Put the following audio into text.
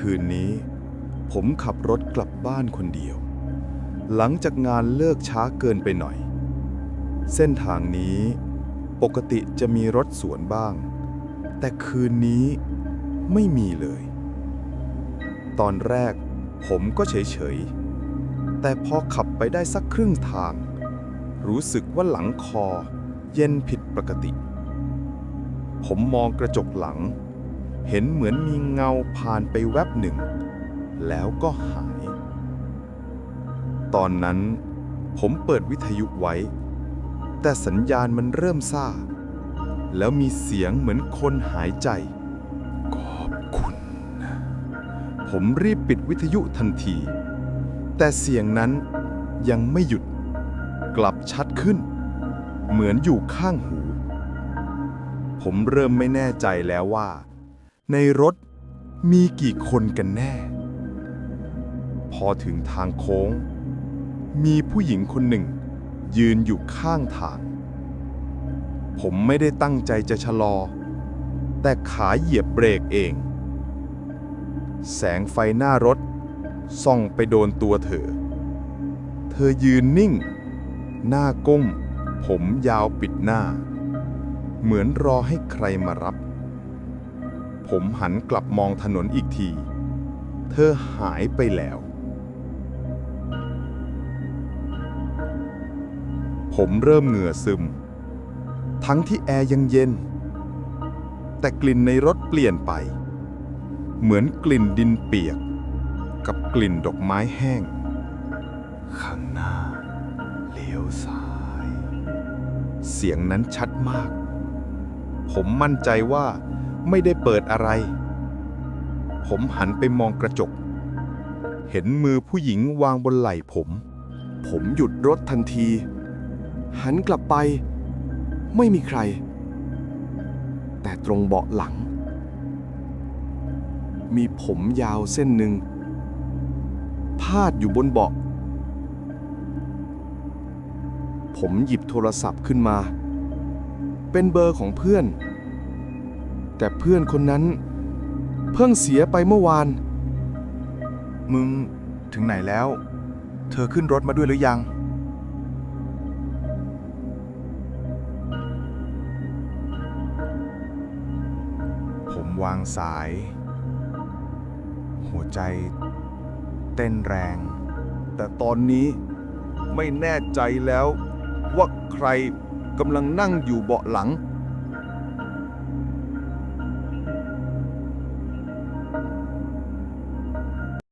คืนนี้ ผมขับรถกลับบ้านคนเดียว หลังจากงานเลิกช้าเกินไปหน่อย เส้นทางนี้ปกติจะมีรถสวนบ้าง แต่คืนนี้ไม่มีเลย ตอนแรกผมก็เฉยๆ แต่พอขับไปได้สักครึ่งทาง รู้สึกว่าหลังคอเย็นผิดปกติ ผมมองกระจกหลัง เห็นเหมือนมีเงาผ่านไปแวบหนึ่ง แล้วก็หาย ตอนนั้นผมเปิดวิทยุไว้ แต่สัญญาณมันเริ่มซ่า แล้วมีเสียงเหมือนคนหายใจ ขอบคุณนะผมรีบปิดวิทยุทันที แต่เสียงนั้นยังไม่หยุด กลับชัดขึ้น เหมือนอยู่ข้างหู ผมเริ่มไม่แน่ใจแล้วว่า ในรถมีกี่คนกันแน่ พอถึงทางโค้ง มีผู้หญิงคนหนึ่ง ยืนอยู่ข้างทาง ผมไม่ได้ตั้งใจจะชะลอ แต่ขาเหยียบเบรกเอง แสงไฟหน้ารถส่องไปโดนตัวเธอ เธอยืนนิ่ง หน้าก้ม ผมยาวปิดหน้า เหมือนรอให้ใครมารับ ผมหันกลับมองถนนอีกที เธอหายไปแล้ว ผมเริ่มเหงื่อซึม ทั้งที่แอร์ยังเย็น แต่กลิ่นในรถเปลี่ยนไป เหมือนกลิ่นดินเปียก กับกลิ่นดอกไม้แห้ง ข้างหน้าเลี้ยวซ้าย เสียงนั้นชัดมาก ผมมั่นใจว่า ไม่ได้เปิดอะไร ผมหันไปมองกระจก เห็นมือผู้หญิงวางบนไหล่ผม ผมหยุดรถทันที หันกลับไป ไม่มีใคร แต่ตรงเบาะหลัง มีผมยาวเส้นหนึ่งพาดอยู่บนเบาะ ผมหยิบโทรศัพท์ขึ้นมา เป็นเบอร์ของเพื่อน แต่เพื่อนคนนั้น เพิ่งเสียไปเมื่อวาน มึงถึงไหนแล้ว เธอขึ้นรถมาด้วยหรือยัง ผมวางสาย หัวใจเต้นแรง แต่ตอนนี้ไม่แน่ใจแล้วว่าใครกำลังนั่งอยู่เบาะหลัง